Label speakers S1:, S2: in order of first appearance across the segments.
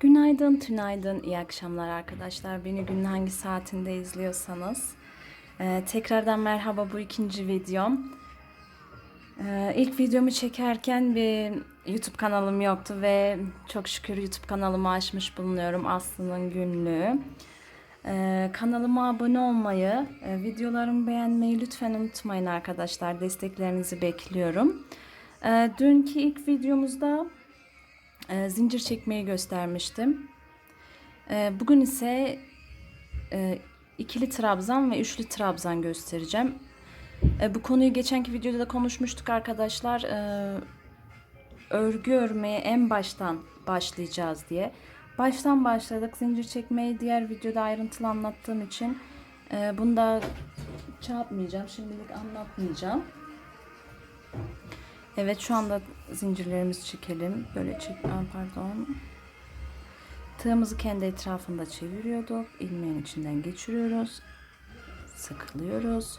S1: Günaydın, tünaydın, iyi akşamlar arkadaşlar. Beni günün hangi saatinde izliyorsanız. Ee, tekrardan merhaba bu ikinci videom. Ee, ilk videomu çekerken bir YouTube kanalım yoktu ve çok şükür YouTube kanalımı açmış bulunuyorum Aslı'nın günlüğü. Ee, kanalıma abone olmayı, e, videolarımı beğenmeyi lütfen unutmayın arkadaşlar. Desteklerinizi bekliyorum. Ee, dünkü ilk videomuzda e, zincir çekmeyi göstermiştim. E, bugün ise e, ikili trabzan ve üçlü trabzan göstereceğim. E, bu konuyu geçenki videoda da konuşmuştuk arkadaşlar. E, örgü örmeye en baştan başlayacağız diye. Baştan başladık. Zincir çekmeyi diğer videoda ayrıntılı anlattığım için e, bunu da yapmayacağım. Şimdilik anlatmayacağım. Evet şu anda zincirlerimizi çekelim. Böyle çek, pardon. Tığımızı kendi etrafında çeviriyorduk. İlmeğin içinden geçiriyoruz. Sıkılıyoruz.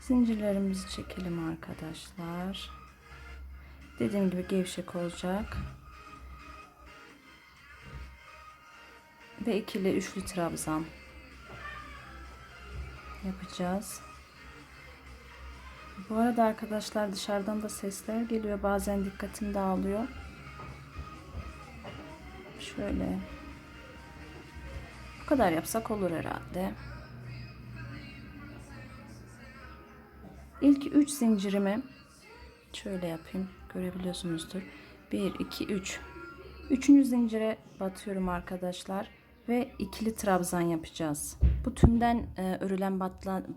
S1: Zincirlerimizi çekelim arkadaşlar. Dediğim gibi gevşek olacak. Ve ikili üçlü trabzan yapacağız. Bu arada arkadaşlar dışarıdan da sesler geliyor. Bazen dikkatim dağılıyor. Şöyle. Bu kadar yapsak olur herhalde. İlk 3 zincirimi şöyle yapayım. Görebiliyorsunuzdur. 1, 2, 3. Üçüncü zincire batıyorum arkadaşlar. Ve ikili trabzan yapacağız. Bu tümden e, örülen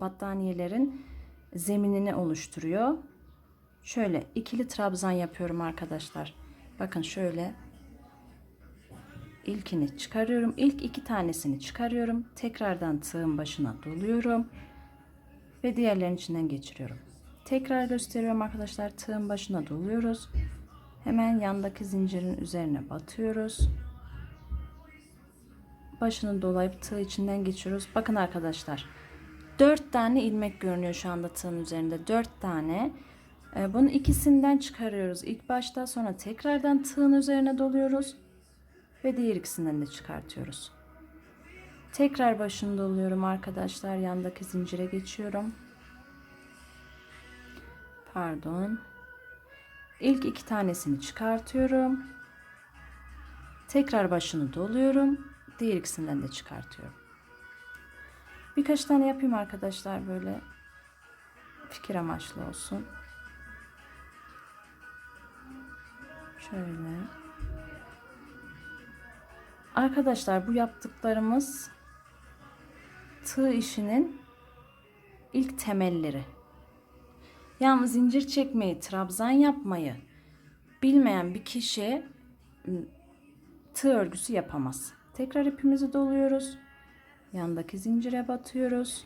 S1: battaniyelerin zeminini oluşturuyor. Şöyle ikili trabzan yapıyorum arkadaşlar. Bakın şöyle ilkini çıkarıyorum. İlk iki tanesini çıkarıyorum. Tekrardan tığın başına doluyorum. Ve diğerlerinin içinden geçiriyorum. Tekrar gösteriyorum arkadaşlar. Tığın başına doluyoruz. Hemen yandaki zincirin üzerine batıyoruz. Başını dolayıp tığ içinden geçiyoruz. Bakın arkadaşlar. 4 tane ilmek görünüyor şu anda tığın üzerinde. 4 tane. Ee, Bunun ikisinden çıkarıyoruz. İlk başta sonra tekrardan tığın üzerine doluyoruz. Ve diğer ikisinden de çıkartıyoruz. Tekrar başını doluyorum arkadaşlar. Yandaki zincire geçiyorum. Pardon. İlk iki tanesini çıkartıyorum. Tekrar başını doluyorum. Diğer ikisinden de çıkartıyorum. Birkaç tane yapayım arkadaşlar böyle fikir amaçlı olsun. Şöyle. Arkadaşlar bu yaptıklarımız tığ işinin ilk temelleri. Yani zincir çekmeyi, trabzan yapmayı bilmeyen bir kişi ım, tığ örgüsü yapamaz. Tekrar ipimizi doluyoruz. Yandaki zincire batıyoruz.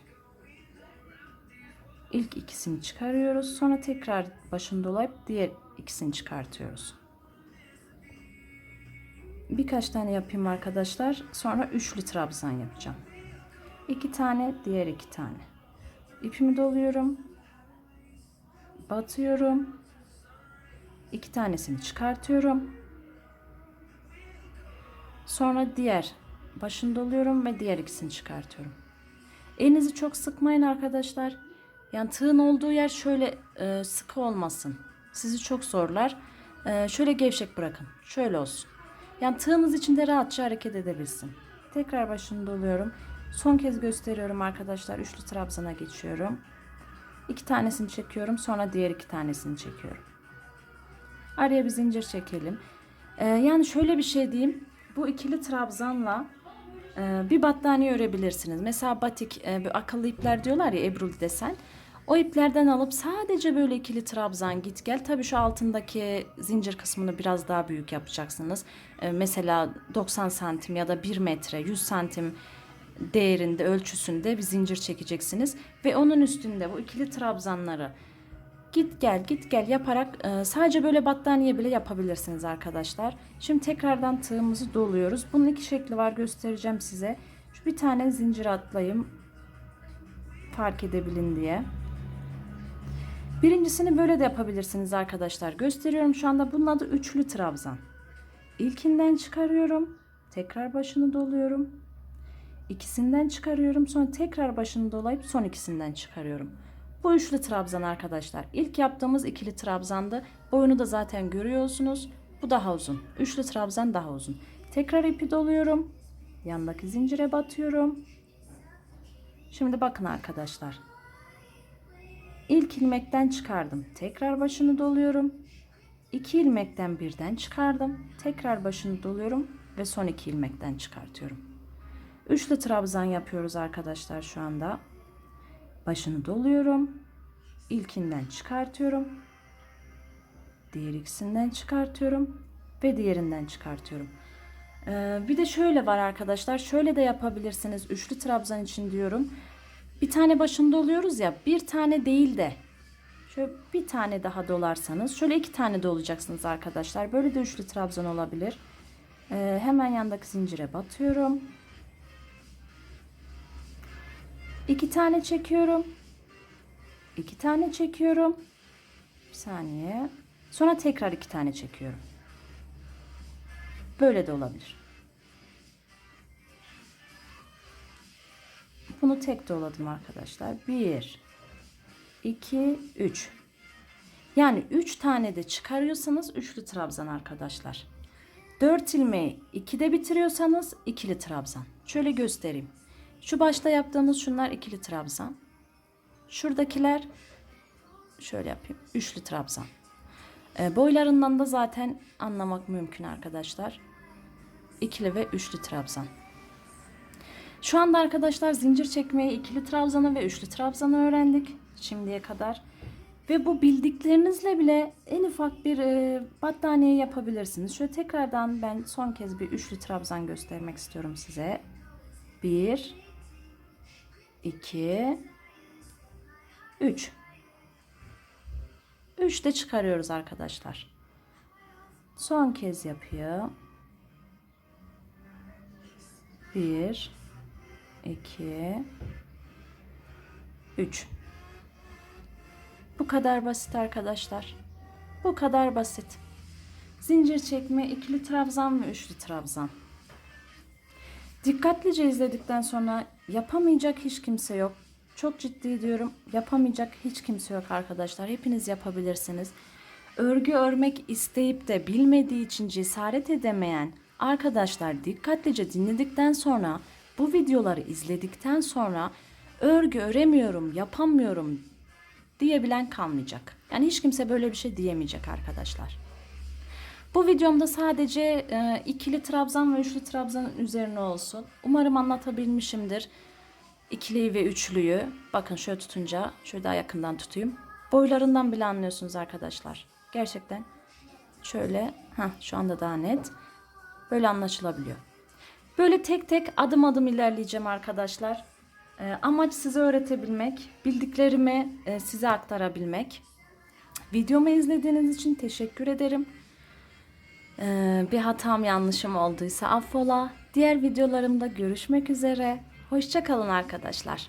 S1: İlk ikisini çıkarıyoruz. Sonra tekrar başını dolayıp diğer ikisini çıkartıyoruz. Birkaç tane yapayım arkadaşlar. Sonra üçlü trabzan yapacağım. İki tane, diğer iki tane. İpimi doluyorum. Batıyorum. İki tanesini çıkartıyorum. Sonra diğer başını doluyorum ve diğer ikisini çıkartıyorum. Elinizi çok sıkmayın arkadaşlar. Yani tığın olduğu yer şöyle e, sıkı olmasın. Sizi çok zorlar. E, şöyle gevşek bırakın. Şöyle olsun. Yani tığınız içinde rahatça hareket edebilsin. Tekrar başını doluyorum. Son kez gösteriyorum arkadaşlar. Üçlü trabzana geçiyorum. İki tanesini çekiyorum. Sonra diğer iki tanesini çekiyorum. Araya bir zincir çekelim. E, yani şöyle bir şey diyeyim. Bu ikili trabzanla ee, bir battaniye örebilirsiniz. Mesela batik, e, bir akıllı ipler diyorlar ya Ebrul desen. O iplerden alıp sadece böyle ikili trabzan git gel. Tabii şu altındaki zincir kısmını biraz daha büyük yapacaksınız. Ee, mesela 90 santim ya da 1 metre 100 santim değerinde ölçüsünde bir zincir çekeceksiniz. Ve onun üstünde bu ikili trabzanları git gel git gel yaparak e, sadece böyle battaniye bile yapabilirsiniz arkadaşlar. Şimdi tekrardan tığımızı doluyoruz. Bunun iki şekli var göstereceğim size. Şu bir tane zincir atlayayım fark edebilin diye. Birincisini böyle de yapabilirsiniz arkadaşlar. Gösteriyorum şu anda bunun adı üçlü trabzan. İlkinden çıkarıyorum. Tekrar başını doluyorum. İkisinden çıkarıyorum. Sonra tekrar başını dolayıp son ikisinden çıkarıyorum. Bu üçlü trabzan arkadaşlar. İlk yaptığımız ikili trabzandı. Boyunu da zaten görüyorsunuz. Bu daha uzun. Üçlü trabzan daha uzun. Tekrar ipi doluyorum. Yandaki zincire batıyorum. Şimdi bakın arkadaşlar. İlk ilmekten çıkardım. Tekrar başını doluyorum. İki ilmekten birden çıkardım. Tekrar başını doluyorum ve son iki ilmekten çıkartıyorum. Üçlü trabzan yapıyoruz arkadaşlar şu anda. Başını doluyorum. İlkinden çıkartıyorum. Diğer ikisinden çıkartıyorum ve diğerinden çıkartıyorum. Ee, bir de şöyle var arkadaşlar. Şöyle de yapabilirsiniz. Üçlü trabzan için diyorum. Bir tane başında oluyoruz ya. Bir tane değil de şöyle bir tane daha dolarsanız şöyle iki tane dolacaksınız arkadaşlar. Böyle de üçlü trabzan olabilir. Ee, hemen yandaki zincire batıyorum. İki tane çekiyorum. İki tane çekiyorum. Bir saniye. Sonra tekrar iki tane çekiyorum. Böyle de olabilir. Bunu tek doladım arkadaşlar. 1 2 3 Yani 3 tane de çıkarıyorsanız üçlü trabzan arkadaşlar. 4 ilmeği 2'de bitiriyorsanız ikili trabzan. Şöyle göstereyim. Şu başta yaptığımız şunlar ikili trabzan. Şuradakiler şöyle yapayım. Üçlü trabzan. E, boylarından da zaten anlamak mümkün arkadaşlar. İkili ve üçlü trabzan. Şu anda arkadaşlar zincir çekmeyi ikili trabzanı ve üçlü trabzanı öğrendik şimdiye kadar. Ve bu bildiklerinizle bile en ufak bir e, battaniye yapabilirsiniz. Şöyle tekrardan ben son kez bir üçlü trabzan göstermek istiyorum size. 1 2 3 3 de çıkarıyoruz arkadaşlar. Son kez yapayım. 1 2 3 Bu kadar basit arkadaşlar. Bu kadar basit. Zincir çekme, ikili trabzan ve üçlü trabzan. Dikkatlice izledikten sonra yapamayacak hiç kimse yok. Çok ciddi diyorum. Yapamayacak hiç kimse yok arkadaşlar. Hepiniz yapabilirsiniz. Örgü örmek isteyip de bilmediği için cesaret edemeyen arkadaşlar dikkatlice dinledikten sonra bu videoları izledikten sonra örgü öremiyorum, yapamıyorum diyebilen kalmayacak. Yani hiç kimse böyle bir şey diyemeyecek arkadaşlar. Bu videomda sadece e, ikili trabzan ve üçlü trabzanın üzerine olsun. Umarım anlatabilmişimdir. İkiliyi ve üçlüyü. Bakın şöyle tutunca, şöyle daha yakından tutayım. Boylarından bile anlıyorsunuz arkadaşlar. Gerçekten şöyle, ha şu anda daha net. Böyle anlaşılabiliyor. Böyle tek tek adım adım ilerleyeceğim arkadaşlar. E, amaç size öğretebilmek, bildiklerimi e, size aktarabilmek. Videomu izlediğiniz için teşekkür ederim. Ee, bir hatam yanlışım olduysa affola. Diğer videolarımda görüşmek üzere. Hoşçakalın arkadaşlar.